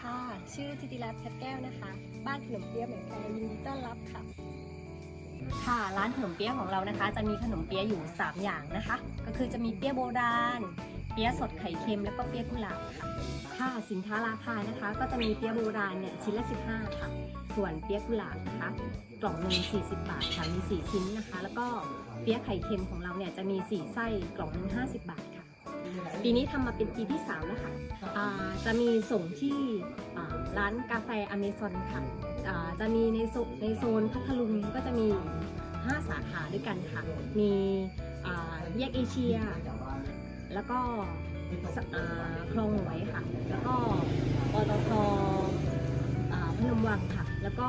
ค่ะ ชื่อธิติรัตน์เพชรแก้วนะคะ บ้านขนมเปี๊ยะแหม่แนกันยินดีต้อนรับค่ะ ค่ะร้านขนมเปี๊ยะของเรานะคะ จะมีขนมเปี๊ยะอยู่ 3 อย่างนะคะ ก็คือจะมีเปี๊ยะโบราณ เปี๊ยะสดไข่เค็มแล้วก็เปี๊ยะกุหลาบค่ะค่ะสินค้าราคานะคะ ก็จะมีเปี๊ยะโบราณเนี่ยชิ้นละ 15 ค่ะ ส่วนเปี๊ยะกุหลาบนะคะกล่องหนึ่ง40 บาทค่ะมี 4 ชิ้นนะคะ แล้วก็เปี๊ยะไข่เค็มของเราเนี่ยจะมี 4 ไส้กล่องหนึ่ง50 บาท ปีนี้ทำมาเป็นปีที่ 3 แล้วค่ะอ่าจะมีส่งที่อ่าร้านกาแฟอเมซอนค่ะอ่าจะมีในโซในโซนพัทลุงก็จะมี 5 สาขาด้วยกันค่ะ มีอ่าแยกเอเชีย แล้วก็สอ่าคลองหวยค่ะ แล้วก็ปตทอ่าพนมวังค่ะ แล้วก็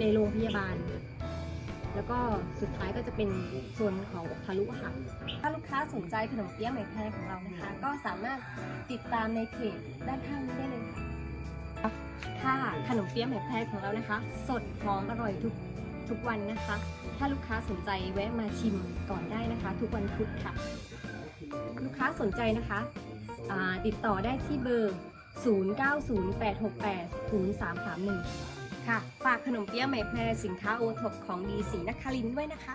ในโรงพยาบาล แล้วก็สุดท้ายก็จะเป็นโซนของทะลุค่ะ ถ้าลูกค้าสนใจขนมเปี๊ยะไหมแพรของเรานะคะ ก็สามารถติดตามในเพจด้านข้างนี้ได้เลยค่ะค่ะขนมเปี๊ยะไหมแพรของเรานะคะ สดหอมอร่อยทุกทุกวันนะคะ ถ้าลูกค้าสนใจแวะมาชิมก่อนได้นะคะ ทุกวันพุธค่ะ ลูกค้าสนใจนะคะติดต่อได้ที่เบอร์ 0908680331 ค่ะ ฝากขนมเปี๊ยะไหมแพรสินค้าโอท็อปของดีสีนครินด้วยนะคะ